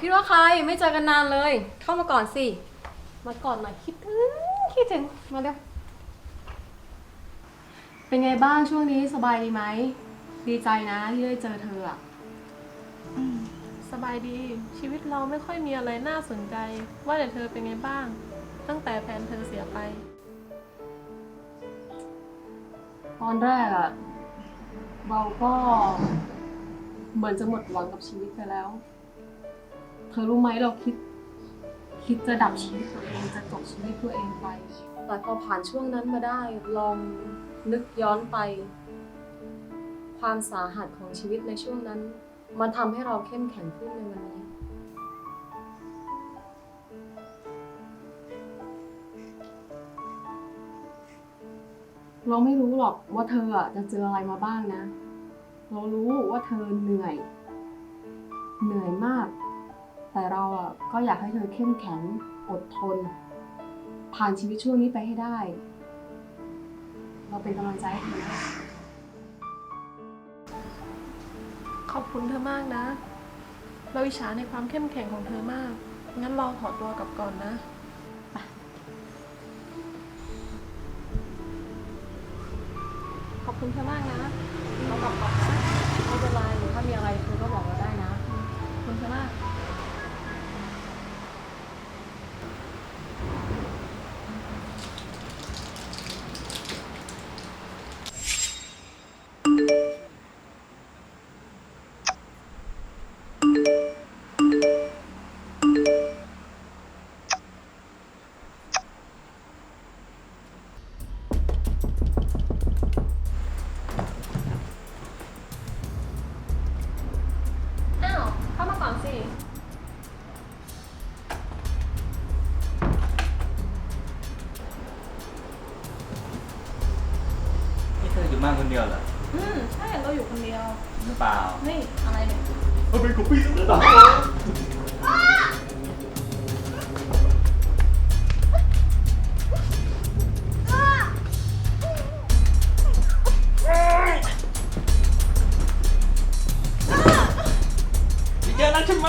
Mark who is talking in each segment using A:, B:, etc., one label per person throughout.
A: คิดว่าใครไม่เจอกันนานเลย เข้ามาก่อนสิ มาก่อนหน่อยคิดถึงคิดถึงมาเร็วเป็นไงบ้างช่วงนี้สบายดีไหมดีใจนะที่ได้เจอเธออะ
B: สบายดี ชีวิตเราไม่ค่อยมีอะไรน่าสนใจ ว่าแต่เธอเป็นไงบ้าง ตั้งแต่แฟนเธอเสียไป
A: ตอนแรกอะเราก็เหมือนจะหมดหวังกับชีวิตไปแล้วเธ อรู้ไหมเราคิด คิดจะดับชีวิตตัวเองจะจบชีวิตตัวเองไป แต่พอผ่านช่วงนั้นมาได้ลองนึกย้อนไป ความสาหัสของชีวิตในช่วงนั้น มันทำให้เราเข้มแข็งขึ้นในวันนี้ เราไม่รู้หรอกว่าเธออะจะเจออะไรมาบ้างนะ เรารู้ว่าเธอเหนื่อย เหนื่อยมาก แต่เราอะก็อยากให้เธอเข้มแข็งอดทน ผ่านชีวิตช่วงนี้ไปให้ได้ เราเป็นกำลังใจให้เธอนะ
B: ขอบคุณเธอมากนะ เราอิจฉาในความเข้มแข็งของเธอมาก งั้นเราขอตัวกลับก่อนนะ ขอบคุณเธอมากนะ คน
C: เดียวเหรอ
B: อืมใช่เราอยู่คนเดียว
C: หรือเปล่า
B: นี่อะไรเนี่ย
C: เอาเป็นของพี่แล้วเหรอพี่เจอแล้วใช่ไหม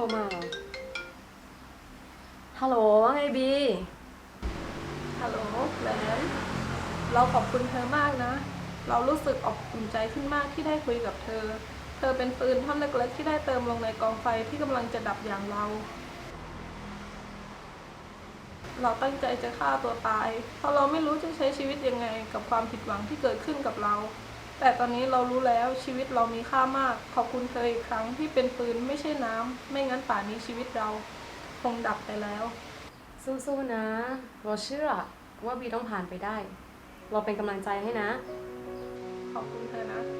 A: รมา ฮัลโหลว่าไงบี
B: ฮัลโหลแหวนเราขอบคุณเธอมากนะ เรารู้สึกอบอุ่นใจขึ้นมากที่ได้คุยกับเธอ เธอเป็นปืนท่อนเล็กๆที่ได้เติมลงในกองไฟที่กำลังจะดับอย่างเรา เราตั้งใจจะฆ่าตัวตาย เพราะเราไม่รู้จะใช้ชีวิตยังไงกับความผิดหวังที่เกิดขึ้นกับเรา แต่ตอนนี้เรารู้แล้วชีวิตเรามีค่ามาก ขอบคุณเธออีกครั้งที่เป็นปืนไม่ใช่น้ำ ไม่งั้นป่านนี้ชีวิตเราคงดับไปแล้ว
A: สู้ๆนะเราเชื่อว่าบีต้องผ่านไปได้ เราเป็นกำลังใจให้นะ
B: ขอบคุณเธอนะ